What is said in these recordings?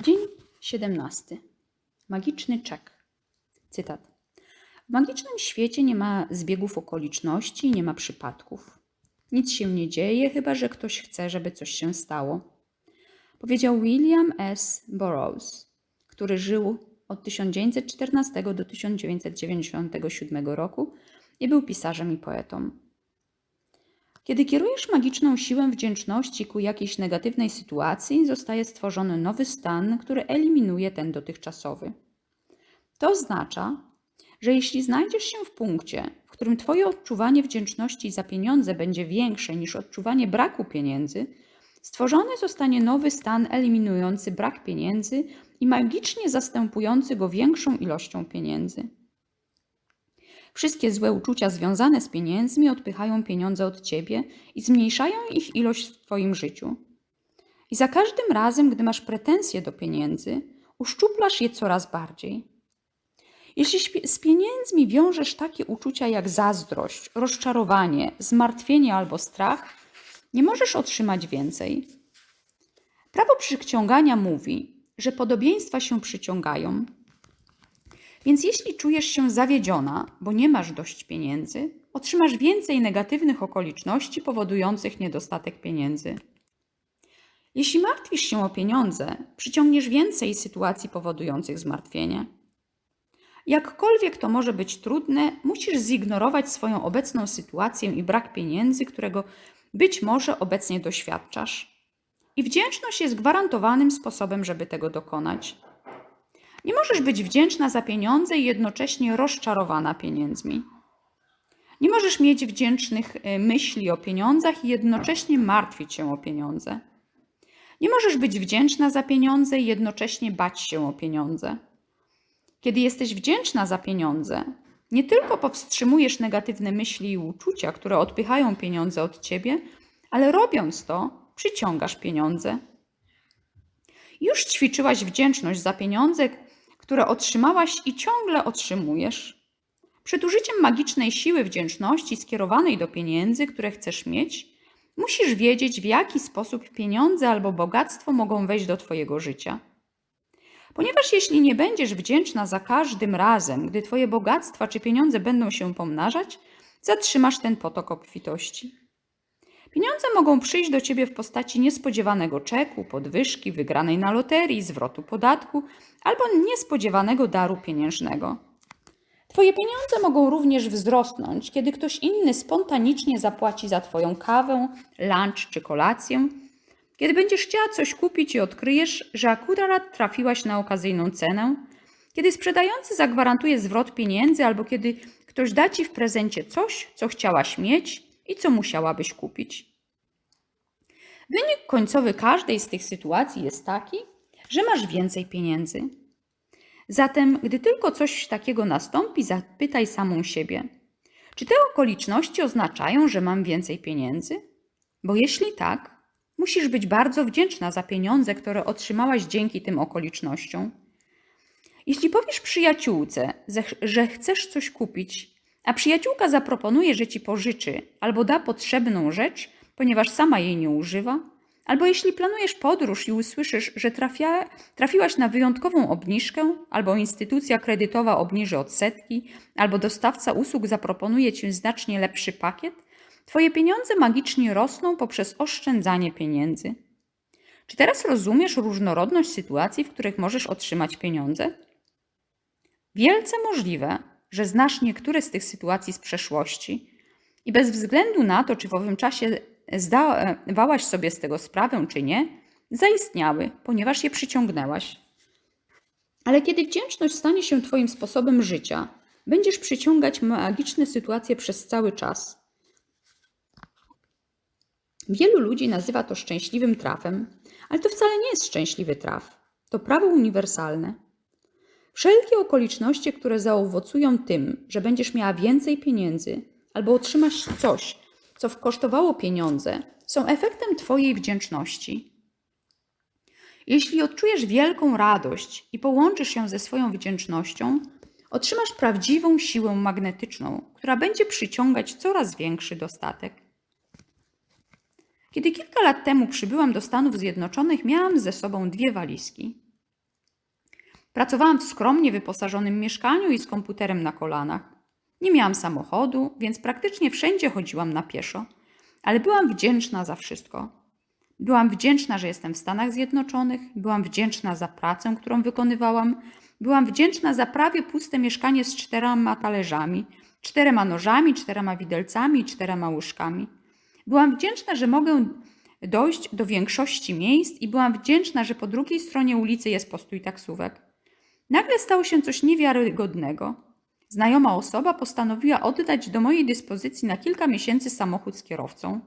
Dzień 17. Magiczny czek. Cytat. W magicznym świecie nie ma zbiegów okoliczności, nie ma przypadków. Nic się nie dzieje, chyba że ktoś chce, żeby coś się stało. Powiedział William S. Burroughs, który żył od 1914 do 1997 roku i był pisarzem i poetą. Kiedy kierujesz magiczną siłę wdzięczności ku jakiejś negatywnej sytuacji, zostaje stworzony nowy stan, który eliminuje ten dotychczasowy. To oznacza, że jeśli znajdziesz się w punkcie, w którym Twoje odczuwanie wdzięczności za pieniądze będzie większe niż odczuwanie braku pieniędzy, stworzony zostanie nowy stan eliminujący brak pieniędzy i magicznie zastępujący go większą ilością pieniędzy. Wszystkie złe uczucia związane z pieniędzmi odpychają pieniądze od ciebie i zmniejszają ich ilość w twoim życiu. I za każdym razem, gdy masz pretensje do pieniędzy, uszczuplasz je coraz bardziej. Jeśli z pieniędzmi wiążesz takie uczucia jak zazdrość, rozczarowanie, zmartwienie albo strach, nie możesz otrzymać więcej. Prawo przyciągania mówi, że podobieństwa się przyciągają, więc jeśli czujesz się zawiedziona, bo nie masz dość pieniędzy, otrzymasz więcej negatywnych okoliczności powodujących niedostatek pieniędzy. Jeśli martwisz się o pieniądze, przyciągniesz więcej sytuacji powodujących zmartwienie. Jakkolwiek to może być trudne, musisz zignorować swoją obecną sytuację i brak pieniędzy, którego być może obecnie doświadczasz. I wdzięczność jest gwarantowanym sposobem, żeby tego dokonać. Nie możesz być wdzięczna za pieniądze i jednocześnie rozczarowana pieniędzmi. Nie możesz mieć wdzięcznych y, myśli o pieniądzach i jednocześnie martwić się o pieniądze. Nie możesz być wdzięczna za pieniądze i jednocześnie bać się o pieniądze. Kiedy jesteś wdzięczna za pieniądze, nie tylko powstrzymujesz negatywne myśli i uczucia, które odpychają pieniądze od ciebie, ale robiąc to, przyciągasz pieniądze. Już ćwiczyłaś wdzięczność za pieniądze, które otrzymałaś i ciągle otrzymujesz. Przed użyciem magicznej siły wdzięczności skierowanej do pieniędzy, które chcesz mieć, musisz wiedzieć, w jaki sposób pieniądze albo bogactwo mogą wejść do Twojego życia. Ponieważ jeśli nie będziesz wdzięczna za każdym razem, gdy Twoje bogactwa czy pieniądze będą się pomnażać, zatrzymasz ten potok obfitości. Pieniądze mogą przyjść do ciebie w postaci niespodziewanego czeku, podwyżki, wygranej na loterii, zwrotu podatku albo niespodziewanego daru pieniężnego. Twoje pieniądze mogą również wzrosnąć, kiedy ktoś inny spontanicznie zapłaci za Twoją kawę, lunch czy kolację. Kiedy będziesz chciała coś kupić i odkryjesz, że akurat trafiłaś na okazyjną cenę, kiedy sprzedający zagwarantuje zwrot pieniędzy albo kiedy ktoś da Ci w prezencie coś, co chciałaś mieć i co musiałabyś kupić. Wynik końcowy każdej z tych sytuacji jest taki, że masz więcej pieniędzy. Zatem, gdy tylko coś takiego nastąpi, zapytaj samą siebie: czy te okoliczności oznaczają, że mam więcej pieniędzy? Bo jeśli tak, musisz być bardzo wdzięczna za pieniądze, które otrzymałaś dzięki tym okolicznościom. Jeśli powiesz przyjaciółce, że chcesz coś kupić, a przyjaciółka zaproponuje, że ci pożyczy albo da potrzebną rzecz, ponieważ sama jej nie używa, albo jeśli planujesz podróż i usłyszysz, że trafia, trafiłaś na wyjątkową obniżkę, albo instytucja kredytowa obniży odsetki, albo dostawca usług zaproponuje ci znacznie lepszy pakiet, twoje pieniądze magicznie rosną poprzez oszczędzanie pieniędzy. Czy teraz rozumiesz różnorodność sytuacji, w których możesz otrzymać pieniądze? Wielce możliwe, że znasz niektóre z tych sytuacji z przeszłości i bez względu na to, czy w owym czasie zdawałaś sobie z tego sprawę, czy nie, zaistniały, ponieważ je przyciągnęłaś. Ale kiedy wdzięczność stanie się Twoim sposobem życia, będziesz przyciągać magiczne sytuacje przez cały czas. Wielu ludzi nazywa to szczęśliwym trafem, ale to wcale nie jest szczęśliwy traf. To prawo uniwersalne. Wszelkie okoliczności, które zaowocują tym, że będziesz miała więcej pieniędzy albo otrzymasz coś, co kosztowało pieniądze, są efektem Twojej wdzięczności. Jeśli odczujesz wielką radość i połączysz ją ze swoją wdzięcznością, otrzymasz prawdziwą siłę magnetyczną, która będzie przyciągać coraz większy dostatek. Kiedy kilka lat temu przybyłam do Stanów Zjednoczonych, miałam ze sobą dwie walizki. Pracowałam w skromnie wyposażonym mieszkaniu i z komputerem na kolanach. Nie miałam samochodu, więc praktycznie wszędzie chodziłam na pieszo, ale byłam wdzięczna za wszystko. Byłam wdzięczna, że jestem w Stanach Zjednoczonych, byłam wdzięczna za pracę, którą wykonywałam, byłam wdzięczna za prawie puste mieszkanie z czterema talerzami, czterema nożami, czterema widelcami i czterema łyżkami. Byłam wdzięczna, że mogę dojść do większości miejsc i byłam wdzięczna, że po drugiej stronie ulicy jest postój taksówek. Nagle stało się coś niewiarygodnego. Znajoma osoba postanowiła oddać do mojej dyspozycji na kilka miesięcy samochód z kierowcą.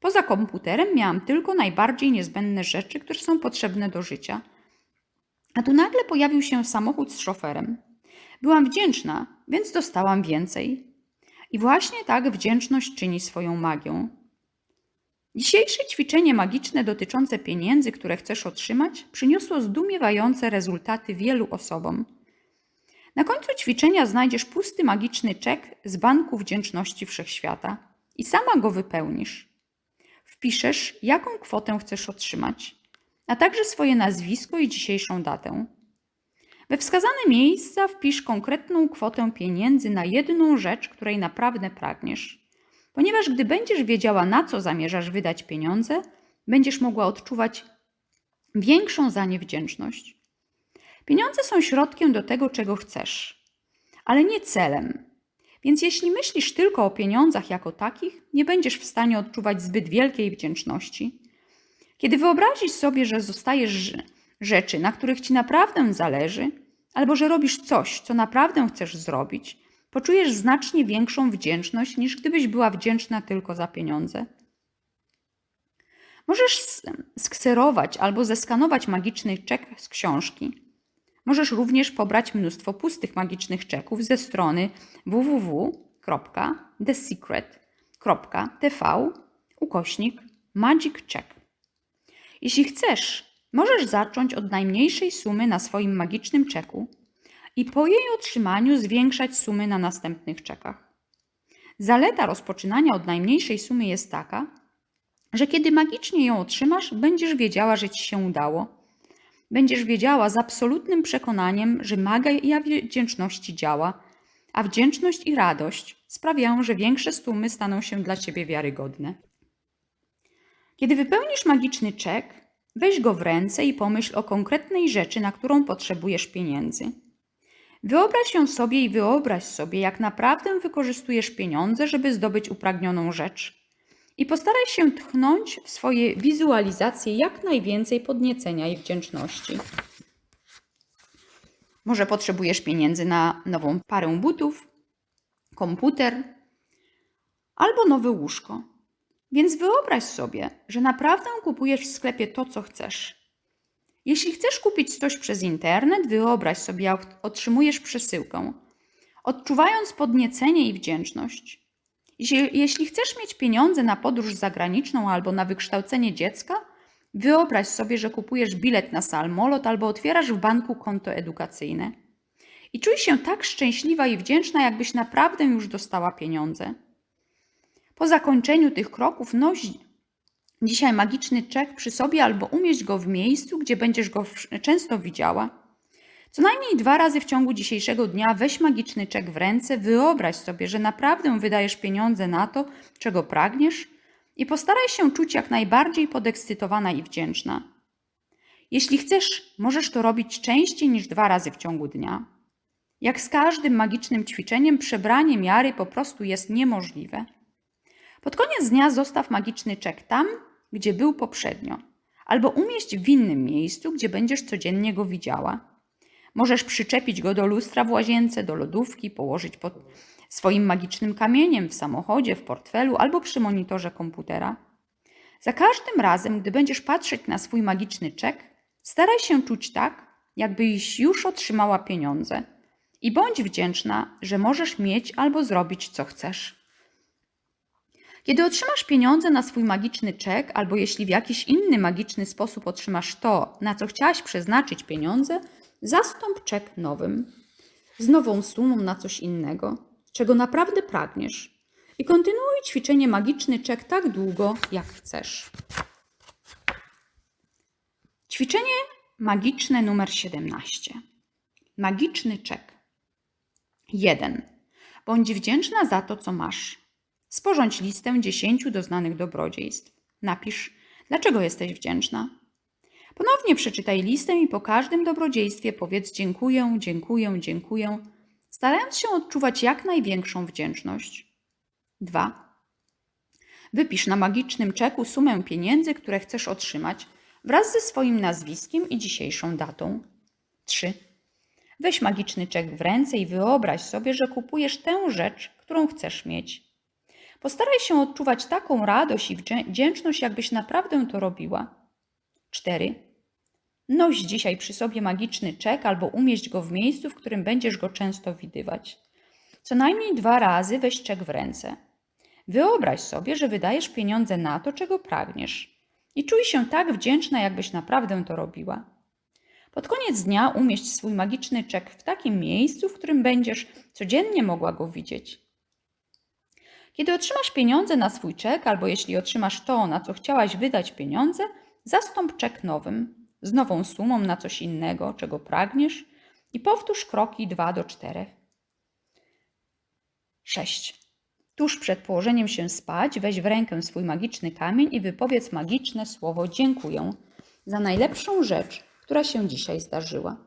Poza komputerem miałam tylko najbardziej niezbędne rzeczy, które są potrzebne do życia. A tu nagle pojawił się samochód z szoferem. Byłam wdzięczna, więc dostałam więcej. I właśnie tak wdzięczność czyni swoją magię. Dzisiejsze ćwiczenie magiczne dotyczące pieniędzy, które chcesz otrzymać, przyniosło zdumiewające rezultaty wielu osobom. Na końcu ćwiczenia znajdziesz pusty magiczny czek z Banku Wdzięczności Wszechświata i sama go wypełnisz. Wpiszesz, jaką kwotę chcesz otrzymać, a także swoje nazwisko i dzisiejszą datę. We wskazane miejsca wpisz konkretną kwotę pieniędzy na jedną rzecz, której naprawdę pragniesz. Ponieważ gdy będziesz wiedziała, na co zamierzasz wydać pieniądze, będziesz mogła odczuwać większą za nie wdzięczność. Pieniądze są środkiem do tego, czego chcesz, ale nie celem. Więc jeśli myślisz tylko o pieniądzach jako takich, nie będziesz w stanie odczuwać zbyt wielkiej wdzięczności. Kiedy wyobrazisz sobie, że zostajesz rzeczy, na których ci naprawdę zależy, albo że robisz coś, co naprawdę chcesz zrobić, poczujesz znacznie większą wdzięczność niż gdybyś była wdzięczna tylko za pieniądze. Możesz skserować albo zeskanować magiczny czek z książki. Możesz również pobrać mnóstwo pustych magicznych czeków ze strony www.thesecret.tv ukośnik magic check. Jeśli chcesz, możesz zacząć od najmniejszej sumy na swoim magicznym czeku i po jej otrzymaniu zwiększać sumy na następnych czekach. Zaleta rozpoczynania od najmniejszej sumy jest taka, że kiedy magicznie ją otrzymasz, będziesz wiedziała, że ci się udało. Będziesz wiedziała z absolutnym przekonaniem, że magia wdzięczności działa, a wdzięczność i radość sprawiają, że większe sumy staną się dla ciebie wiarygodne. Kiedy wypełnisz magiczny czek, weź go w ręce i pomyśl o konkretnej rzeczy, na którą potrzebujesz pieniędzy. Wyobraź ją sobie i wyobraź sobie, jak naprawdę wykorzystujesz pieniądze, żeby zdobyć upragnioną rzecz. I postaraj się tchnąć w swoje wizualizacje jak najwięcej podniecenia i wdzięczności. Może potrzebujesz pieniędzy na nową parę butów, komputer albo nowe łóżko. Więc wyobraź sobie, że naprawdę kupujesz w sklepie to, co chcesz. Jeśli chcesz kupić coś przez internet, wyobraź sobie, jak otrzymujesz przesyłkę, odczuwając podniecenie i wdzięczność. Jeśli, chcesz mieć pieniądze na podróż zagraniczną albo na wykształcenie dziecka, wyobraź sobie, że kupujesz bilet na samolot albo otwierasz w banku konto edukacyjne. I czuj się tak szczęśliwa i wdzięczna, jakbyś naprawdę już dostała pieniądze. Po zakończeniu tych kroków noś dzisiaj magiczny czek przy sobie albo umieść go w miejscu, gdzie będziesz go często widziała. Co najmniej dwa razy w ciągu dzisiejszego dnia weź magiczny czek w ręce, wyobraź sobie, że naprawdę wydajesz pieniądze na to, czego pragniesz i postaraj się czuć jak najbardziej podekscytowana i wdzięczna. Jeśli chcesz, możesz to robić częściej niż dwa razy w ciągu dnia. Jak z każdym magicznym ćwiczeniem, przebranie miary po prostu jest niemożliwe. Pod koniec dnia zostaw magiczny czek tam, gdzie był poprzednio, albo umieść w innym miejscu, gdzie będziesz codziennie go widziała. Możesz przyczepić go do lustra w łazience, do lodówki, położyć pod swoim magicznym kamieniem w samochodzie, w portfelu albo przy monitorze komputera. Za każdym razem, gdy będziesz patrzeć na swój magiczny czek, staraj się czuć tak, jakbyś już otrzymała pieniądze i bądź wdzięczna, że możesz mieć albo zrobić co chcesz. Kiedy otrzymasz pieniądze na swój magiczny czek, albo jeśli w jakiś inny magiczny sposób otrzymasz to, na co chciałaś przeznaczyć pieniądze, zastąp czek nowym, z nową sumą na coś innego, czego naprawdę pragniesz. I kontynuuj ćwiczenie magiczny czek tak długo, jak chcesz. Ćwiczenie Magiczne numer 17. Magiczny czek. 1. Bądź wdzięczna za to, co masz. Sporządź listę 10 doznanych dobrodziejstw. Napisz, dlaczego jesteś wdzięczna. Ponownie przeczytaj listę i po każdym dobrodziejstwie powiedz dziękuję, dziękuję, dziękuję, starając się odczuwać jak największą wdzięczność. 2. Wypisz na magicznym czeku sumę pieniędzy, które chcesz otrzymać wraz ze swoim nazwiskiem i dzisiejszą datą. 3. Weź magiczny czek w ręce i wyobraź sobie, że kupujesz tę rzecz, którą chcesz mieć. Postaraj się odczuwać taką radość i wdzię- wdzięczność, jakbyś naprawdę to robiła. 4. Noś dzisiaj przy sobie magiczny czek albo umieść go w miejscu, w którym będziesz go często widywać. Co najmniej dwa razy weź czek w ręce. Wyobraź sobie, że wydajesz pieniądze na to, czego pragniesz. I czuj się tak wdzięczna, jakbyś naprawdę to robiła. Pod koniec dnia umieść swój magiczny czek w takim miejscu, w którym będziesz codziennie mogła go widzieć. Kiedy otrzymasz pieniądze na swój czek, albo jeśli otrzymasz to, na co chciałaś wydać pieniądze, zastąp czek nowym, z nową sumą na coś innego, czego pragniesz i powtórz kroki 2 do 4. 6. Tuż przed położeniem się spać, weź w rękę swój magiczny kamień i wypowiedz magiczne słowo dziękuję za najlepszą rzecz, która się dzisiaj zdarzyła.